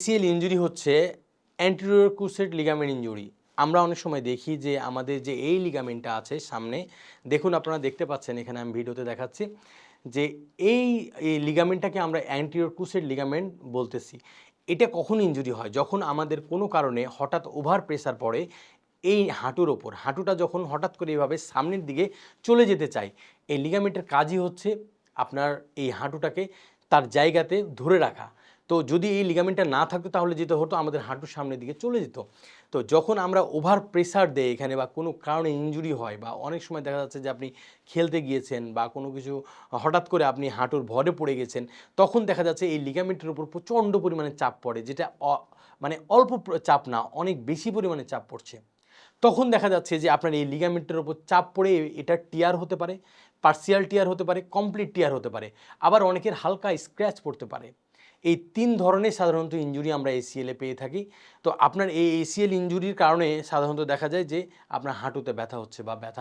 ACL injury হচ্ছে anterior cruciate ligament injury আমরা অনেক সময় দেখি যে আমাদের যে এই লিগামেন্টটা আছে সামনে, দেখুন আপনারা দেখতে পাচ্ছেন এখানে আমি ভিডিওতে দেখাচ্ছি যে এই এই লিগামেন্টটাকে আমরা অ্যান্টিরিয়র ক্রুসেট লিগামেন্ট বলতেছি। এটা কখন ইনজুরি হয়? যখন আমাদের কোনো কারণে হঠাৎ ওভার প্রেসার পড়ে এই হাঁটুর ওপর। হাঁটুটা যখন হঠাৎ করে এভাবে সামনের দিকে চলে যেতে চায়, এই লিগামেন্টের কাজই হচ্ছে আপনার এই হাঁটুটাকে তার জায়গাতে ধরে রাখা। তো যদি এই লিগামেন্টটা না থাকতো, তাহলে যেতে হতো আমাদের হাঁটুর সামনের দিকে চলে যেত। তো যখন আমরা ওভার প্রেসার দেই এখানে বা কোনো কারণে ইনজুরি হয় বা অনেক সময় দেখা যাচ্ছে যে আপনি খেলতে গিয়েছেন বা কোনো কিছু হঠাৎ করে আপনি হাঁটুর ভরে পড়ে গেছেন, তখন দেখা যাচ্ছে এই লিগামেন্টের উপর প্রচণ্ড পরিমাণে চাপ পড়ে, যেটা মানে অল্প চাপ না, অনেক বেশি পরিমাণে চাপ পড়ছে। তখন দেখা যাচ্ছে যে আপনার এই লিগামেন্টের উপর চাপ পড়ে এটা টিয়ার হতে পারে পার্সিয়াল টিয়ার হতে পারে কমপ্লিট টিয়ার হতে পারে। আবার অনেকের হালকা স্ক্র্যাচ পড়তে পারে। এই তিন ধরনের সাধারণত ইঞ্জুরি আমরা এসিএলে পেয়ে থাকি। তো আপনার এই এসিএল ইঞ্জুরির কারণে সাধারণত দেখা যায় যে আপনার হাঁটুতে ব্যথা হচ্ছে বা ব্যথা